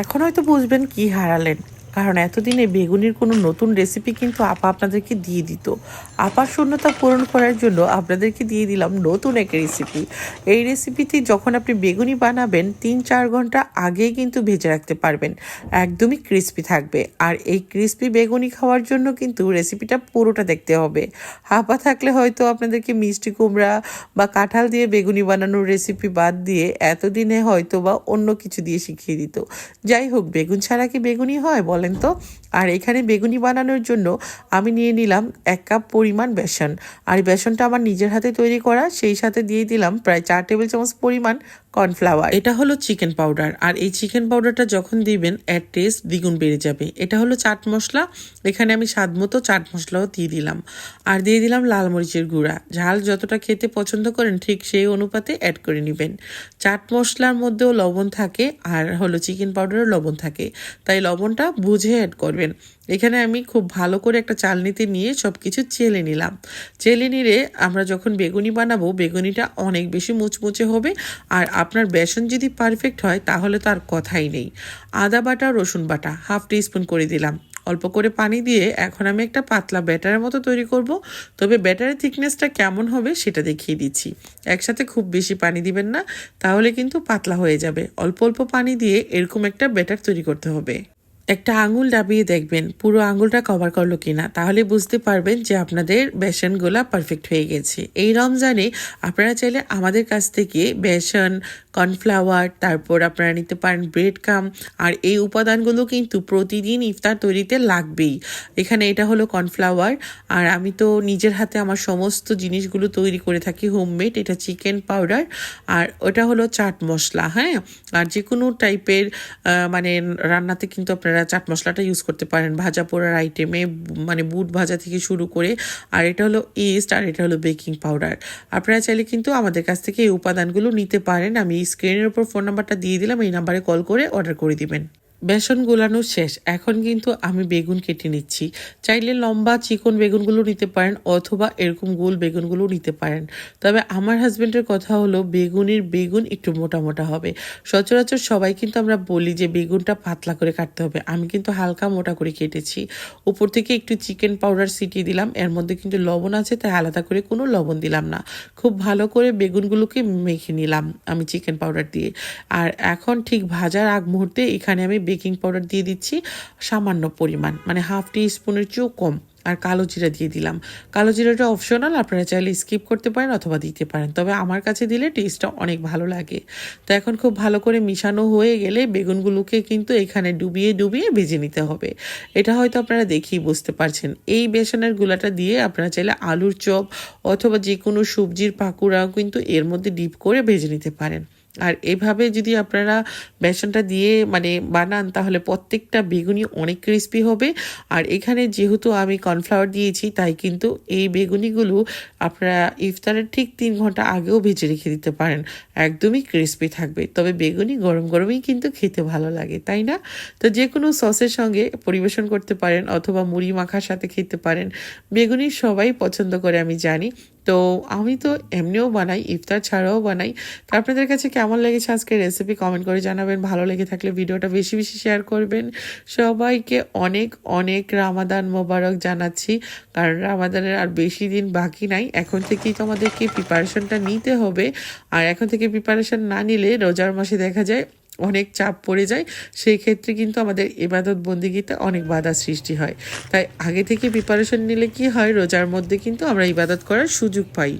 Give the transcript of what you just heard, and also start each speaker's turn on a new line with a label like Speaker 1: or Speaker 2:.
Speaker 1: এখন হয়তো বুঝবেন কি হারালেন। কারণ এতদিনে বেগুনির কোনো নতুন রেসিপি কিন্তু আপা আপনাদেরকে দিয়ে দিত। আপার শূন্যতা পূরণ করার জন্য আপনাদেরকে দিয়ে দিলাম নতুন এক রেসিপি এই রেসিপিতে যখন আপনি বেগুনি বানাবেন, তিন চার ঘণ্টা আগেই কিন্তু ভেজে রাখতে পারবেন। একদমই ক্রিস্পি থাকবে। আর এই ক্রিস্পি বেগুনি খাওয়ার জন্য কিন্তু রেসিপিটা পুরোটা দেখতে হবে। হাপা থাকলে হয়তো আপনাদেরকে মিষ্টি কুমড়া বা কাঁঠাল দিয়ে বেগুনি বানানোর রেসিপি বাদ দিয়ে এতদিনে হয়তো বা অন্য কিছু দিয়ে শিখিয়ে দিত। যাই হোক, বেগুন ছাড়া কি বেগুনি হয় বলেন তো? আর এখানে বেগুনি বানানোর জন্য আমি নিয়ে নিলাম এক কাপ পরিমাণ বেসন। আর বেসনটা আমার নিজের হাতে তৈরি করা, সেই সাথে দিয়ে দিলাম প্রায় চার টেবিল চামচ পরিমাণ কর্নফ্লাওয়ার। এটা হলো চিকেন পাউডার। আর এই চিকেন পাউডারটা যখন দিবেন, এর টেস্ট দ্বিগুণ বেড়ে যাবে। এটা হলো চাট মশলা। এখানে আমি স্বাদ মতো চাট মশলাও দিয়ে দিলাম। আর দিয়ে দিলাম লাল মরিচের গুঁড়া। ঝাল যতটা খেতে পছন্দ করেন, ঠিক সেই অনুপাতে অ্যাড করে নেবেন। চাট মশলার মধ্যেও লবণ থাকে, আর হলো চিকেন পাউডারও লবণ থাকে। তাই লবণটা বুঝে অ্যাড করবেন। এখানে আমি খুব ভালো করে একটা চালনিতে নিয়ে সব কিছু চেলে নিলাম। চেলে নিলে আমরা যখন বেগুনি বানাবো, বেগুনিটা অনেক বেশি মুচমুচে হবে। আর আপনার বেসন যদি পারফেক্ট হয়, তাহলে তো আর কথাই নেই। আদা বাটা, রসুন বাটা হাফ টিস্পুন করে দিলাম। অল্প করে পানি দিয়ে এখন আমি একটা পাতলা ব্যাটারের মতো তৈরি করব। তবে ব্যাটারের থিকনেসটা কেমন হবে সেটা দেখিয়ে দিচ্ছি। একসাথে খুব বেশি পানি দিবেন না, তাহলে কিন্তু পাতলা হয়ে যাবে। অল্প অল্প পানি দিয়ে এরকম একটা ব্যাটার তৈরি করতে হবে। একটা আঙুল ডাবিয়ে দেখবেন, পুরো আঙুলটা কভার করল কিনা, তাহলে বুঝতে পারবেন যে আপনাদের বেসনগুলো পারফেক্ট হয়ে গেছে। এই রমজানে আপনারা চাইলে আমাদের কাছ থেকে বেসন কর্নফ্লাওয়ার তারপর আপনারা নিতে পারেন ব্রেড কাম আর এই উপাদানগুলো কিন্তু প্রতিদিন ইফতার তৈরিতে লাগবেই। এখানে এটা হলো কর্নফ্লাওয়ার আর আমি তো নিজের হাতে আমার সমস্ত জিনিসগুলো তৈরি করে থাকি হোমমেড এটা চিকেন পাউডার আর ওটা হলো চাট মশলা হ্যাঁ? আর যে কোনো টাইপের মানে রান্নাতে কিন্তু আপনারা চাট মশলাটা ইউজ করতে পারেন। ভাজা পোড়ার আইটেমে মানে বুট ভাজা থেকে শুরু করে, আর এটা হলো ইস্ট আর এটা হলো বেকিং পাউডার আপনারা চাইলে কিন্তু আমাদের কাছ থেকে এই উপাদানগুলো নিতে পারেন। আমি স্ক্রিনের উপর ফোন নাম্বারটা দিয়ে দিলাম, এই নাম্বারে কল করে অর্ডার করে দিবেন। বেসন গোলানো শেষ। এখন কিন্তু আমি বেগুন কেটে নিচ্ছি। চাইলে লম্বা চিকন বেগুনগুলো নিতে পারেন অথবা এরকম গোল বেগুনগুলো নিতে পারেন। তবে আমার হাজব্যান্ডের কথা হলো, বেগুনের বেগুন একটু মোটা মোটা হবে। সচরাচর সবাই কিন্তু আমরা বলি যে, বেগুনটা পাতলা করে কাটতে হবে। আমি কিন্তু হালকা মোটা করে কেটেছি। উপর থেকে একটু চিকেন পাউডার ছিটিয়ে দিলাম। এর মধ্যে কিন্তু লবণ আছে, তাই আলাদা করে কোনো লবণ দিলাম না। খুব ভালো করে বেগুনগুলোকে মেখে নিলাম আমি চিকেন পাউডার দিয়ে। আর এখন ঠিক ভাজার আগ মুহূর্তে এখানে আমি বেকিং পাউডার দিয়ে দিচ্ছি, সামান্য পরিমাণ মানে হাফ টি স্পুনের চেয়েও কম। আর কালো জিরা দিয়ে দিলাম। কালো জিরাটা অপশনাল আপনারা চাইলে স্কিপ করতে পারেন অথবা দিতে পারেন। তবে আমার কাছে দিলে টেস্টটা অনেক ভালো লাগে। তো এখন খুব ভালো করে মিশানো হয়ে গেলে বেগুনগুলোকে কিন্তু এখানে ডুবিয়ে ডুবিয়ে ভেজে নিতে হবে। এটা হয়তো আপনারা দেখেই বুঝতে পারছেন। এই বেসনের গুলাটা দিয়ে আপনারা চাইলে আলুর চপ অথবা যে কোনো সবজির পাকুড়াও কিন্তু এর মধ্যে ডিপ করে ভেজে নিতে পারেন। আর এভাবে যদি আপনারা বেসনটা দিয়ে মানে বানান, তাহলে প্রত্যেকটা বেগুনি অনেক ক্রিস্পি হবে। আর এখানে যেহেতু আমি কর্নফ্লাওয়ার দিয়েছি, তাই কিন্তু এই বেগুনিগুলো আপনারা ইফতারের ঠিক তিন ঘণ্টা আগেও ভেজে রেখে দিতে পারেন। একদমই ক্রিস্পি থাকবে। তবে বেগুনি গরম গরমই কিন্তু খেতে ভালো লাগে, তাই না? তো যে কোনো সসের সঙ্গে পরিবেশন করতে পারেন, অথবা মুড়ি মাখার সাথে খেতে পারেন। বেগুনি সবাই পছন্দ করে, আমি জানি। তো আমি তো এমনিও বানাই, ইফতার ছাড়াও বানাই। তো আপনাদের কাছে কেমন লেগেছে আজকে রেসিপি কমেন্ট করে জানাবেন। ভালো লেগে থাকলে ভিডিওটা বেশি বেশি শেয়ার করবেন। সবাইকে অনেক অনেক রামাদান মোবারক জানাচ্ছি। কারণ রামাদানের আর বেশি দিন বাকি নাই। এখন থেকেই তো আমাদেরকে প্রিপারেশনটা নিতে হবে। আর এখন থেকে প্রিপারেশন না নিলে রোজার মাসে দেখা যায় অনেক চাপ পড়ে যায়, সেই ক্ষেত্রে কিন্তু আমাদের এবাদত বন্দিগিতে অনেক বাধা সৃষ্টি হয়। তাই আগে থেকে প্রিপারেশন নিলে কি হয়? রোজার মধ্যে কিন্তু আমরা ইবাদত করার সুযোগ পাই।